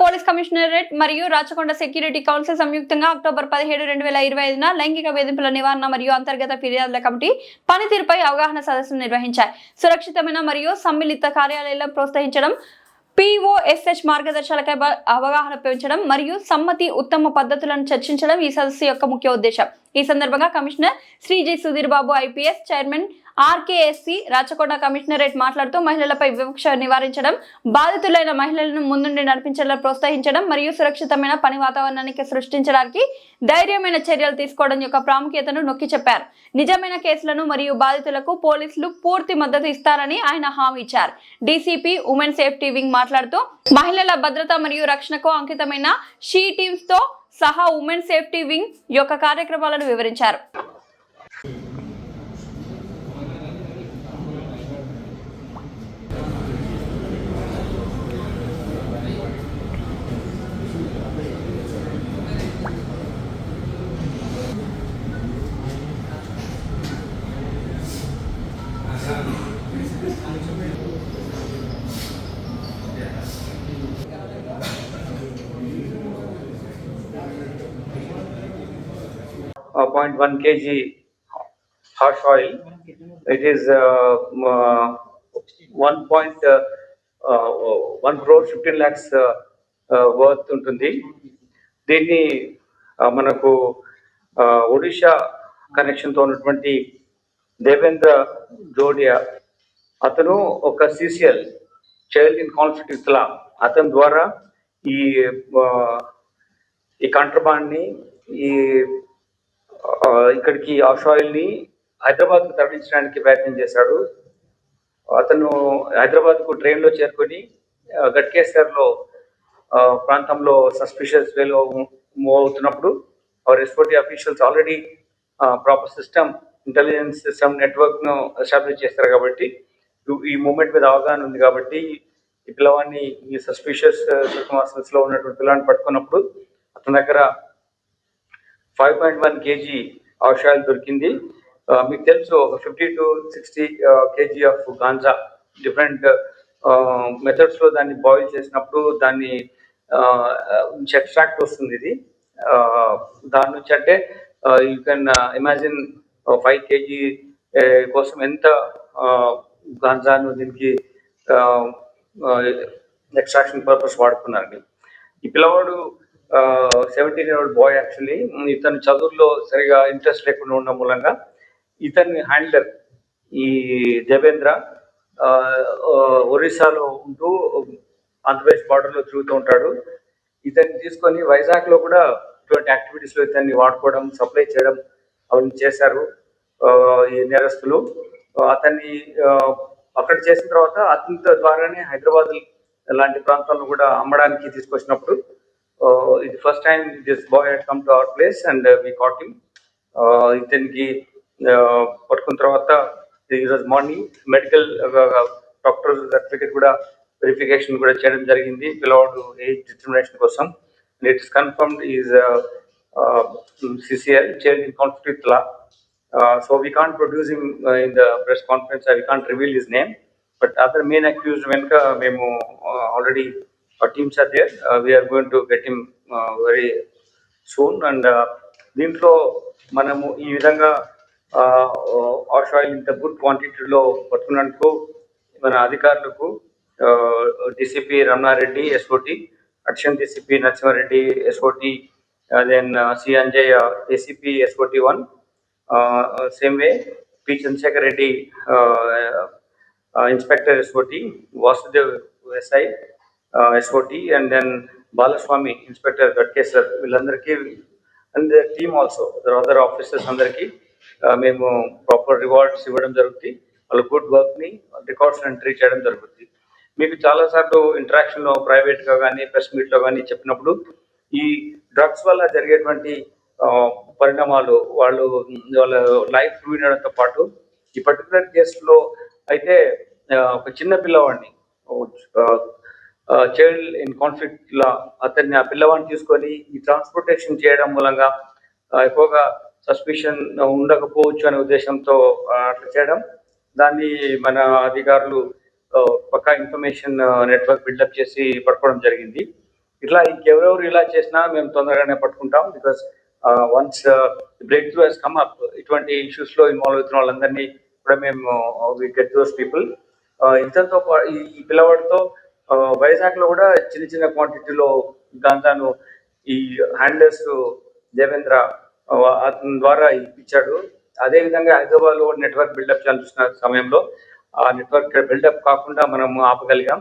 Police commissionerate మరియు Rachakonda security council సంయుక్తంగా October పదిహేడు రెండు వేల ఇరవై ఐదున లైంగిక వేధింపుల నివారణ మరియు అంతర్గత ఫిర్యాదుల కమిటీ పనితీరుపై అవగాహన సదస్సును నిర్వహించాయి. సురక్షితమైన మరియు సమ్మిళిత కార్యాలయాలను ప్రోత్సహించడం పిఓఎస్హెచ్ మార్గదర్శకాలపై అవగాహన పెంచడం మరియు సమ్మతి ఉత్తమ పద్ధతులను చర్చించడం ఈ సదస్సు యొక్క ముఖ్య ఉద్దేశం. ఈ సందర్భంగా commissioner Shri G Sudheer Babu IPS chairman RKSC Rachakonda commissionerate మాట్లాడుతూ మహిళలపై వివక్ష నివారించడం బాధితులైన మహిళలను ముందుండి నడిపించేలా ప్రోత్సహించడం మరియు సురక్షితమైన పని వాతావరణానికి సృష్టించడానికి ధైర్యమైన చర్యలు తీసుకోవడం యొక్క ప్రాముఖ్యతను నొక్కి చెప్పారు. నిజమైన కేసులను మరియు బాధితులకు పోలీసులు పూర్తి మద్దతు ఇస్తారని ఆయన హామీ ఇచ్చారు. డీసీపీ ఉమెన్ సేఫ్టీ వింగ్ మాట్లాడుతూ మహిళల భద్రత మరియు రక్షణకు అంకితమైన షీ టీమ్స్తో సహా ఉమెన్ సేఫ్టీ వింగ్ యొక్క కార్యక్రమాలను వివరించారు. Point one KG hash oil it is one point one crore fifteen lakhs worth ఉంటుంది. దీన్ని uh, మనకు uh, ఒడిషా కనెక్షన్తో ఉన్నటువంటి దేవేంద్ర జోడియా అతను ఒక సిసిఎల్ చైల్డ్ ఇన్ కాన్ఫ్లిక్ట్ ఇస్లాం అతని ద్వారా ఈ uh, ఈ కంట్రబాండ్ని ఈ ఇక్కడికి ఆఫ్ ఆయిల్ని హైదరాబాద్ తరలించడానికి ప్రయత్నం చేశాడు. అతను హైదరాబాద్కు ట్రైన్లో చేరుకొని గట్కేశ్వర్లో లో ఆ, ప్రాంతంలో సస్పిషియస్ వేలో మూవ్ అవుతున్నప్పుడు our SOT officials already proper system intelligence system నెట్వర్క్ను ఎస్టాబ్లిష్ చేస్తారు కాబట్టి ఈ- మూమెంట్ మీద అవగాహన ఉంది కాబట్టి ఈ పిల్లవాడిని ఈ సస్పిషియస్ సిచ్యువేషన్స్లో ఉన్నటువంటి పిల్లవాడిని పట్టుకున్నప్పుడు అతని దగ్గర ఫైవ్ పాయింట్ వన్ కేజీ ఔషధాలు దొరికింది. మీకు తెలుసు ఒక fifty to sixty KG of ganja different మెథడ్స్లో దాన్ని బాయిల్ చేసినప్పుడు దాన్ని నుంచి ఎక్స్ట్రాక్ట్ వస్తుంది ఇది. ఆ, దాని నుంచి అంటే you can imagine five KG కోసం ఎంత ఆ, గాంజాను దీనికి ఎక్స్ట్రాక్షన్ పర్పస్ వాడుకున్నారండి ఈ పిల్లవాడు seventeen year old boy actually ఇతను చదువుల్లో సరిగా ఇంట్రెస్ట్ లేకుండా ఉండడం మూలంగా ఇతని హ్యాండ్లర్ ఈ దేవేంద్ర ఆ, ఒరిస్సాలో ఉంటూ ఆంధ్రప్రదేశ్ బార్డర్లో తిరుగుతూ ఉంటాడు. ఇతన్ని తీసుకొని వైజాగ్లో కూడా ఇటువంటి యాక్టివిటీస్లో ఇతన్ని వాడుకోవడం సప్లై చేయడం అవన్నీ చేశారు ఆ, ఈ నేరస్తులు. అతన్ని ఆ, అక్కడ చేసిన తర్వాత అతని ద్వారానే హైదరాబాద్ లాంటి ప్రాంతాల్లో కూడా అమ్మడానికి తీసుకొచ్చినప్పుడు ఇది first time this boy had come to our place and we caught him ఇతనికి పట్టుకున్న తర్వాత ఈరోజు మార్నింగ్ మెడికల్ డాక్టర్ సర్టిఫికేట్ కూడా వెరిఫికేషన్ కూడా చేయడం జరిగింది. పిల్లవాడు ఏజ్ డిటర్మినేషన్ కోసం. It is confirmed is CCL child in conflict law so we can't produce him in the press conference we can't reveal his name but other main accused వెనుక మేము already teams are there we're going to get him very soon and దీంట్లో మనము ఈ విధంగా ash oil ఇంత good క్వాంటిటీలో పట్టుకున్నందుకు మన అధికారులకు DCP Ramana Reddy SOT additional DCP Narasimha Reddy SOT then C Anjay ACP SOT one same way P Chandrashekar Reddy inspector SOT Vasudev SI SOT and then Balaswamy inspector Ghatkesar వీళ్ళందరికీ and team also other officers అందరికీ మేము proper rewards ఇవ్వడం జరుగుతుంది. వాళ్ళ good వర్క్ని records entry చేయడం జరుగుతుంది. మీకు చాలా సార్లు ఇంటరాక్షన్లో ప్రైవేట్గా కానీ ప్రెస్ మీట్లో కానీ చెప్పినప్పుడు ఈ డ్రగ్స్ వల్ల జరిగేటువంటి ఆ, పరిణామాలు వాళ్ళు వాళ్ళ లైఫ్ రూయినడంతో పాటు ఈ పర్టికులర్ కేసులో అయితే ఒక చిన్న పిల్లవాడిని చైల్డ్ ఇన్ కాన్ఫ్లిక్ట్ లా అతన్ని ఆ పిల్లవాడిని తీసుకొని ఈ ట్రాన్స్పోర్టేషన్ చేయడం మూలంగా ఎక్కువగా సస్పిషన్ ఉండకపోవచ్చు అనే ఉద్దేశంతో అట్లా చేయడం. దాన్ని మన అధికారులు పక్కా ఇన్ఫర్మేషన్ నెట్వర్క్ బిల్డప్ చేసి పట్టుకోవడం జరిగింది. ఇట్లా ఇంకెవరెవరు ఇలా చేసినా మేము తొందరగానే పట్టుకుంటాం because once breakthrough has come up ఇటువంటి ఇష్యూస్లో ఇన్వాల్వ్ అవుతున్న వాళ్ళందరినీ కూడా మేము గెట్ దోస్ పీపుల్ ఇంతతో ఈ పిల్లవాడితో వైజాగ్లో కూడా చిన్న చిన్న క్వాంటిటీలో గాంజాను ఈ హ్యాండ్లర్స్ దేవేంద్ర అతని ద్వారా ఇప్పించాడు. అదే విధంగా హైదరాబాద్లో నెట్వర్క్ బిల్డప్ చేయాల్సిన సమయంలో ఆ నెట్వర్క్ బిల్డప్ కాకుండా మనం ఆపగలిగాం.